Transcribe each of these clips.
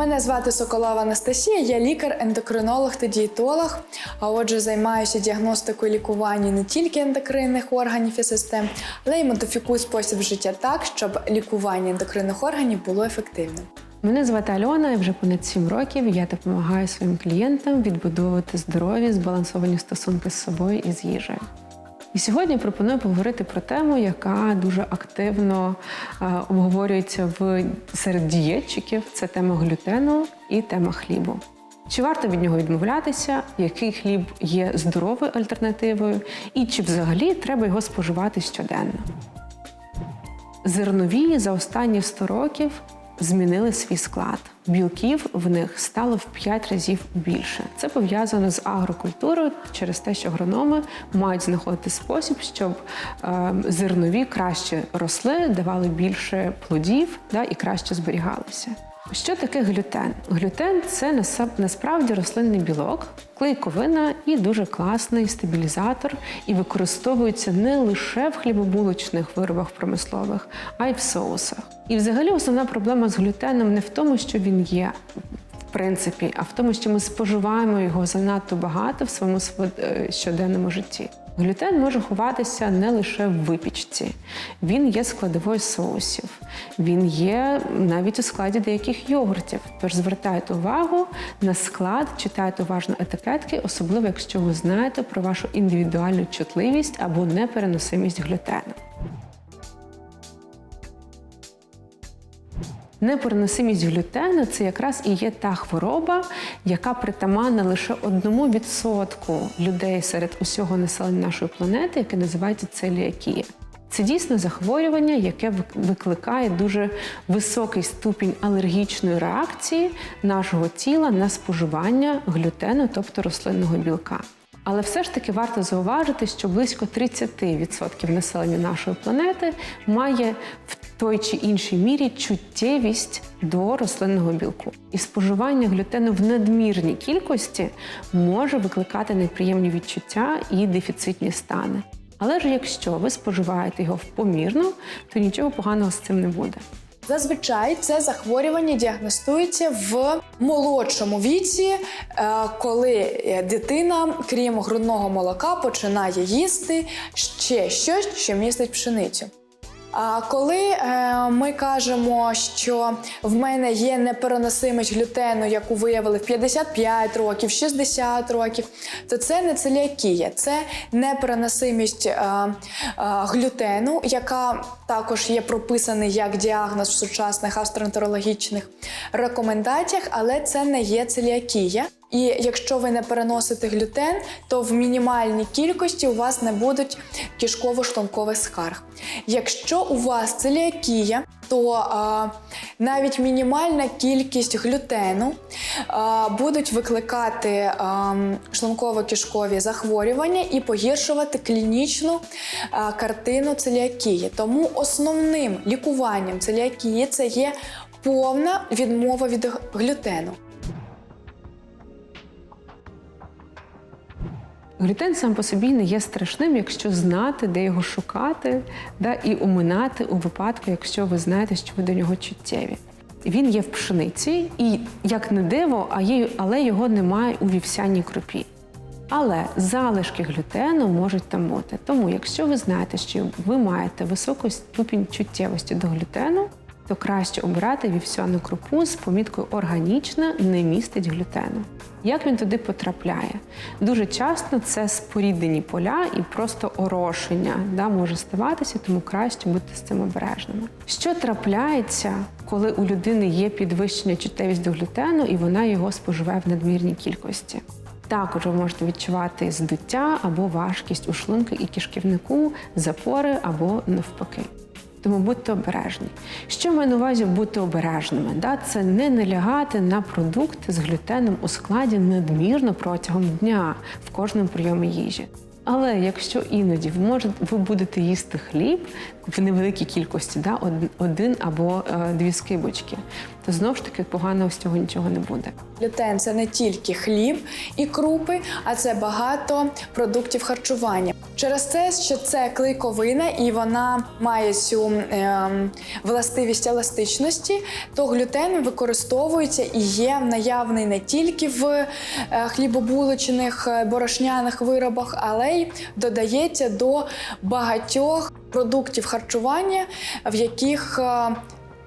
Мене звати Соколова Анастасія, я лікар-ендокринолог та дієтолог. А отже, займаюся діагностикою і лікуванням не тільки ендокринних органів і систем, але й модифікую спосіб життя так, щоб лікування ендокринних органів було ефективним. Мене звати Альона, і вже понад 7 років я допомагаю своїм клієнтам відбудовувати здорові, збалансовані стосунки з собою і з їжею. І сьогодні пропоную поговорити про тему, яка дуже активно е, обговорюється в серед дієтчиків. Це тема глютену і тема хлібу. Чи варто від нього відмовлятися, який хліб є здоровою альтернативою, і чи взагалі треба його споживати щоденно? Зернові за останні 100 років змінили свій склад. Білків в них стало в 5 разів більше. Це пов'язано з агрокультурою через те, що агрономи мають знаходити спосіб, щоб е, зернові краще росли, давали більше плодів да, і краще зберігалися. Що таке глютен? Глютен це насправді рослинний білок, клейковина і дуже класний стабілізатор, і використовується не лише в хлібобулочних виробах промислових, а й в соусах. І взагалі основна проблема з глютеном не в тому, що він є. В принципі, а в тому, що ми споживаємо його занадто багато в своєму сво- е, щоденному житті. Глютен може ховатися не лише в випічці, він є складовою соусів, він є навіть у складі деяких йогуртів. Тож звертайте увагу на склад, читайте уважно етикетки, особливо якщо ви знаєте про вашу індивідуальну чутливість або непереносимість глютену. Непереносимість глютену це якраз і є та хвороба, яка притаманна лише одному відсотку людей серед усього населення нашої планети, яке називається целіакія. Це дійсно захворювання, яке вик- викликає дуже високий ступінь алергічної реакції нашого тіла на споживання глютену, тобто рослинного білка. Але все ж таки варто зауважити, що близько 30% населення нашої планети має в той чи іншій мірі чуттєвість до рослинного білку. І споживання глютену в надмірній кількості може викликати неприємні відчуття і дефіцитні стани. Але ж якщо ви споживаєте його помірно, то нічого поганого з цим не буде. Зазвичай це захворювання діагностується в молодшому віці, е, коли е, дитина, крім грудного молока, починає їсти ще щось, що містить пшеницю. А коли е, ми кажемо, що в мене є непереносимість глютену, яку виявили в 55 років, 60 років, то це не целіакія, це непереносимість е, е, глютену, яка також є прописаний як діагноз в сучасних гастроентерологічних рекомендаціях, але це не є целіакія. І якщо ви не переносите глютен, то в мінімальній кількості у вас не будуть кишково-шлункових скарг. Якщо у вас целіакія, то а, навіть мінімальна кількість глютену а, будуть викликати а, шлунково-кишкові захворювання і погіршувати клінічну а, картину целіакії. Тому основним лікуванням целіакії це є повна відмова від глютену. Глютен сам по собі не є страшним, якщо знати, де його шукати, да, і оминати у випадку, якщо ви знаєте, що ви до нього чуттєві. Він є в пшениці, і як не диво, а але його немає у вівсяній крупі. Але залишки глютену можуть там бути. Тому, якщо ви знаєте, що ви маєте високу ступінь чуттєвості до глютену, то краще обирати вівсяну крупу з поміткою органічна не містить глютену. Як він туди потрапляє? Дуже часто це споріднені поля і просто орошення да, може ставатися, тому краще бути з цим обережними. Що трапляється, коли у людини є підвищення чуттєвість до глютену і вона його споживає в надмірній кількості? Також ви можете відчувати здуття або важкість у шлунку і кишківнику, запори або навпаки. Тому будьте обережні. Що маю на увазі бути обережними? Да? Це не налягати на продукти з глютеном у складі надмірно протягом дня в кожному прийомі їжі. Але якщо іноді ви можете, ви будете їсти хліб в невеликій кількості, да, один або е, дві скибочки, то знову ж таки поганого з цього нічого не буде. Глютен це не тільки хліб і крупи, а це багато продуктів харчування. Через те, що це клейковина і вона має цю ем, властивість еластичності, то глютен використовується і є наявний не тільки в е, хлібобулочних е, борошняних виробах, але й додається до багатьох продуктів харчування, в яких е,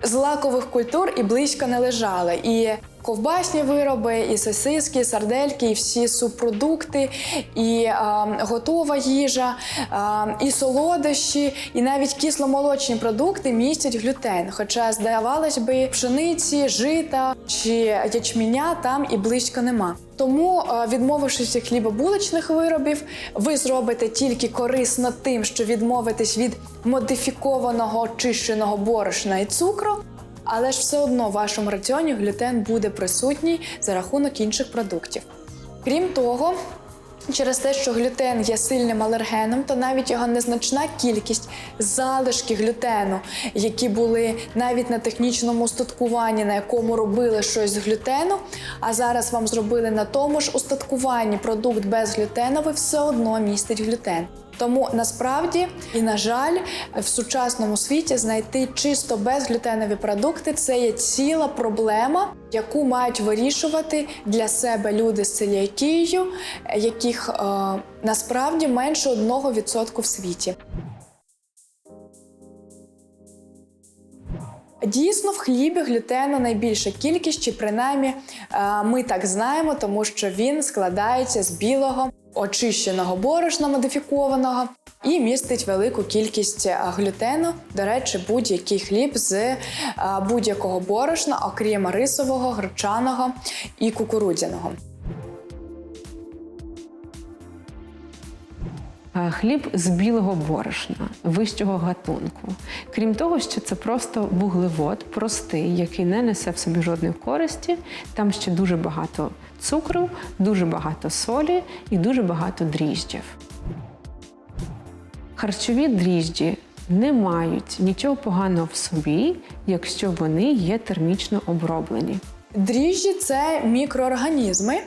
злакових культур і близько не лежали. І ковбасні вироби, і сосиски, і сардельки, і всі субпродукти, і е, готова їжа, е, і солодощі, і навіть кисломолочні продукти містять глютен. Хоча, здавалось би, пшениці, жита чи ячменя там і близько нема. Тому, відмовившись від хлібобулочних виробів, ви зробите тільки корисно тим, що відмовитесь від модифікованого очищеного борошна і цукру, але ж все одно в вашому раціоні глютен буде присутній за рахунок інших продуктів. Крім того, Через те, що глютен є сильним алергеном, то навіть його незначна кількість залишки глютену, які були навіть на технічному устаткуванні, на якому робили щось з глютену, а зараз вам зробили на тому ж устаткуванні продукт безглютеновий, все одно містить глютен. Тому насправді і на жаль, в сучасному світі знайти чисто безглютенові продукти це є ціла проблема, яку мають вирішувати для себе люди з целіакією, яких е, насправді менше 1% в світі. Дійсно, в хлібі глютену найбільша кількість, чи принаймні е, ми так знаємо, тому що він складається з білого очищеного борошна модифікованого і містить велику кількість е, глютену. До речі, будь-який хліб з е, будь-якого борошна, окрім рисового, гречаного і кукурудзяного. Хліб з білого борошна, вищого гатунку. Крім того, що це просто вуглевод, простий, який не несе в собі жодної користі. Там ще дуже багато цукру, дуже багато солі і дуже багато дріжджів. Харчові дріжджі не мають нічого поганого в собі, якщо вони є термічно оброблені. Дріжджі це мікроорганізми,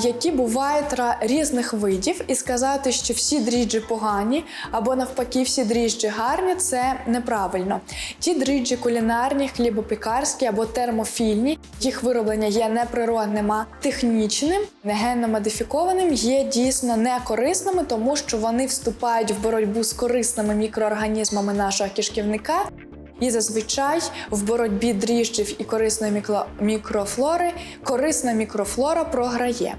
які бувають різних видів, і сказати, що всі дріжджі погані або навпаки всі дріжджі гарні, це неправильно. Ті дріжджі кулінарні, хлібопікарські або термофільні, їх вироблення є не природним, а технічним, не генно модифікованим, є дійсно некорисними, тому що вони вступають в боротьбу з корисними мікроорганізмами нашого кишківника. І зазвичай в боротьбі дріжджів і корисної мікрофлори корисна мікрофлора програє.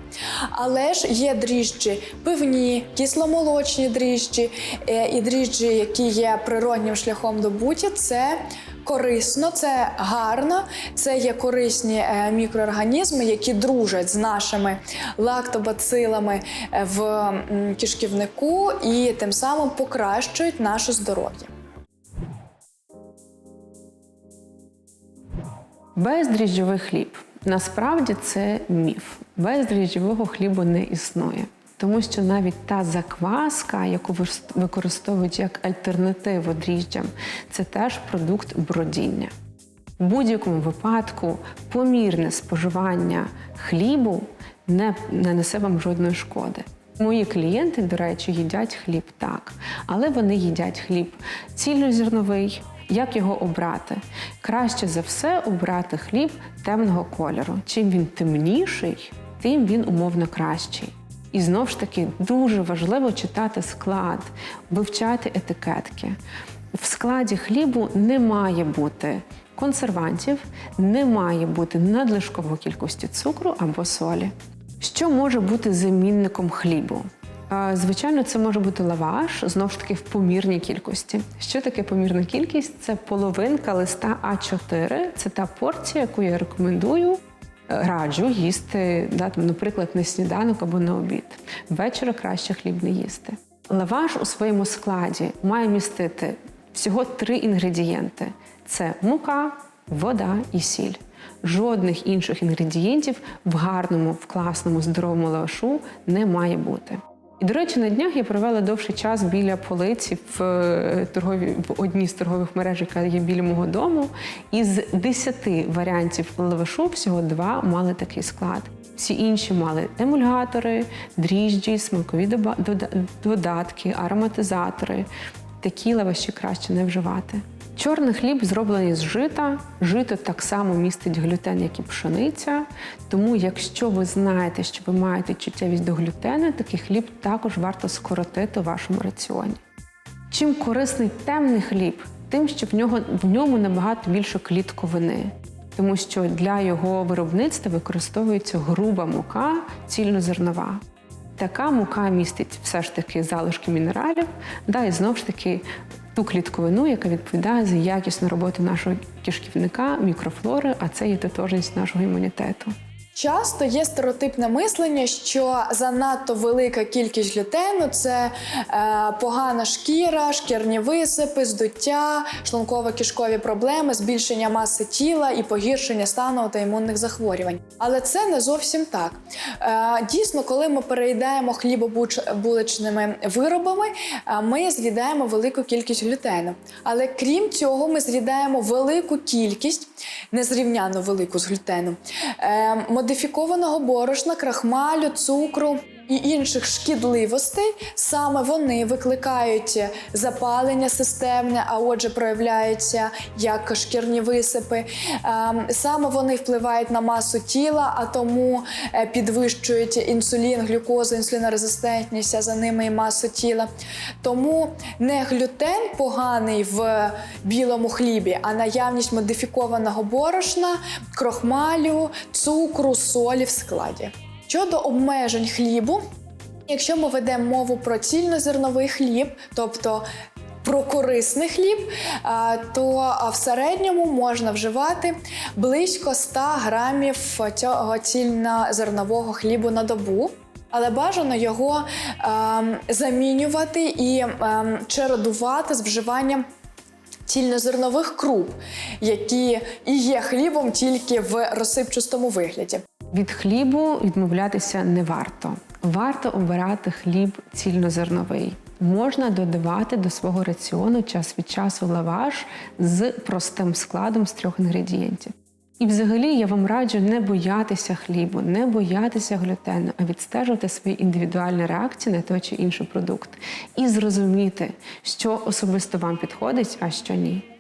Але ж є дріжджі пивні, кисломолочні дріжджі е, і дріжджі, які є природнім шляхом добуття, це корисно, це гарно, це є корисні е, мікроорганізми, які дружать з нашими лактобацилами е, в кишківнику і тим самим покращують наше здоров'я. Бездріжджовий хліб. Насправді це міф. Бездріжджового хлібу не існує. Тому що навіть та закваска, яку використовують як альтернативу дріжджам, це теж продукт бродіння. В будь-якому випадку помірне споживання хлібу не нанесе вам жодної шкоди. Мої клієнти, до речі, їдять хліб так, але вони їдять хліб цільнозерновий. Як його обрати? Краще за все обрати хліб темного кольору. Чим він темніший, тим він умовно кращий. І знов ж таки дуже важливо читати склад, вивчати етикетки. В складі хлібу не має бути консервантів, не має бути надлишкової кількості цукру або солі. Що може бути замінником хлібу? Звичайно, це може бути лаваш, знову ж таки в помірній кількості. Що таке помірна кількість? Це половинка листа А4. Це та порція, яку я рекомендую е, раджу їсти, да, там, наприклад, на сніданок або на обід. Ввечері краще хліб не їсти. Лаваш у своєму складі має містити всього три інгредієнти: це мука, вода і сіль. Жодних інших інгредієнтів в гарному, в класному, здоровому лавашу не має бути. І, до речі, на днях я провела довший час біля полиці в, е, торговій, в одній з торгових мереж, яка є біля мого дому. Із десяти варіантів лавашу всього два мали такий склад. Всі інші мали емульгатори, дріжджі, смакові додатки, ароматизатори. Такі лаваші краще не вживати. Чорний хліб зроблений з жита. Жито так само містить глютен, як і пшениця. Тому, якщо ви знаєте, що ви маєте чуттєвість до глютену, такий хліб також варто скоротити у вашому раціоні. Чим корисний темний хліб? Тим, що в нього в ньому набагато більше клітковини, тому що для його виробництва використовується груба мука цільнозернова. Така мука містить все ж таки залишки мінералів, да, і знову ж таки ту клітковину, яка відповідає за якісну роботу нашого кишківника, мікрофлори, а це є тотожність нашого імунітету. Часто є стереотипне мислення, що занадто велика кількість глютену це е, погана шкіра, шкірні висипи, здуття, шлунково-кишкові проблеми, збільшення маси тіла і погіршення стану та імунних захворювань. Але це не зовсім так. Е, дійсно, коли ми переїдаємо хлібобуличними виробами, е, ми з'їдаємо велику кількість глютену. Але крім цього, ми з'їдаємо велику кількість, незрівняно велику з глютену, е, модифікованого борошна, крахмалю, цукру. І інших шкідливостей саме вони викликають запалення системне, а отже, проявляються як шкірні висипи. Ем, Саме вони впливають на масу тіла, а тому е, підвищують інсулін, глюкозу, інсулінорезистентність, а за ними і масу тіла. Тому не глютен поганий в білому хлібі, а наявність модифікованого борошна, крохмалю, цукру, солі в складі. Щодо обмежень хлібу, якщо ми ведемо мову про цільнозерновий хліб, тобто про корисний хліб, то в середньому можна вживати близько 100 грамів цього цільнозернового хлібу на добу. Але бажано його ем, замінювати і ем, чередувати з вживанням цільнозернових круп, які і є хлібом тільки в розсипчастому вигляді. Від хлібу відмовлятися не варто. Варто обирати хліб цільнозерновий. Можна додавати до свого раціону час від часу лаваш з простим складом з трьох інгредієнтів. І взагалі я вам раджу не боятися хлібу, не боятися глютену, а відстежувати свої індивідуальні реакції на той чи інший продукт і зрозуміти, що особисто вам підходить, а що ні.